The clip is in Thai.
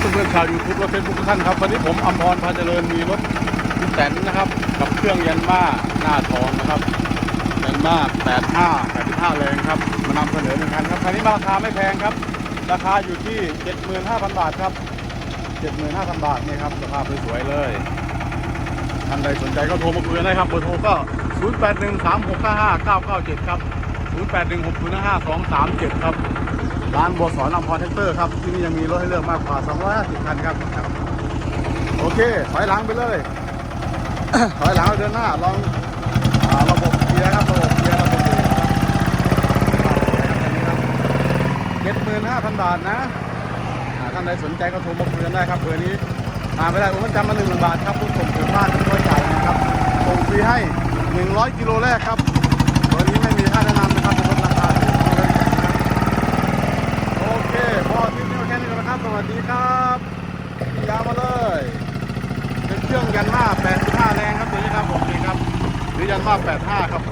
เพื่อนๆชาวยูทูบและเฟซบุ๊กทุกท่านครับ วันนี้ผมอมพรพาเจริญมีรถพิแสนนะครับ กับเครื่องยันมาหน้าทองนะครับยันมา85 85แรงครับ มานำเสนอหนึ่งคันครับ คันนี้ราคาไม่แพงครับ ราคาอยู่ที่ 75,000 บาทครับ 75,000 บาทนี่ครับสภาพสวยๆเลยท่านใดสนใจก็โทรมาคุยกันได้ครับเบอร์โทรก็ 0813655997 ครับ 0816055237 ครับ ร้านบัวสอนอำพรแท็กเตอร์ครับ ที่นี่ยังมีรถให้เลือกมากกว่า 250 คันครับครับโอเค ถอยหลังไปเลย ถอยหลังเดินหน้า ลองอระบบเกียร์ครับ ระบบเกียร์ระบบเบรกครับเจ็ดหมื่นห้าพันบาทนะอ่าท่านใดสนใจก็โทรมาคุยกันได้ครับเบอร์นี้มาไม่ได้โอ้มันจำมาหนึ่งหมื่นบาทครับผู้ส่งถึงบ้านที่ร้อยจ่ายนะครับส่งฟรีให้100กิโลแรกครับ วัสดีครับยาวมาเลย เป็นเครื่องยันมา85แรงครับตัวนี้ครับผมนี่ครับหรือยันมา85ครับ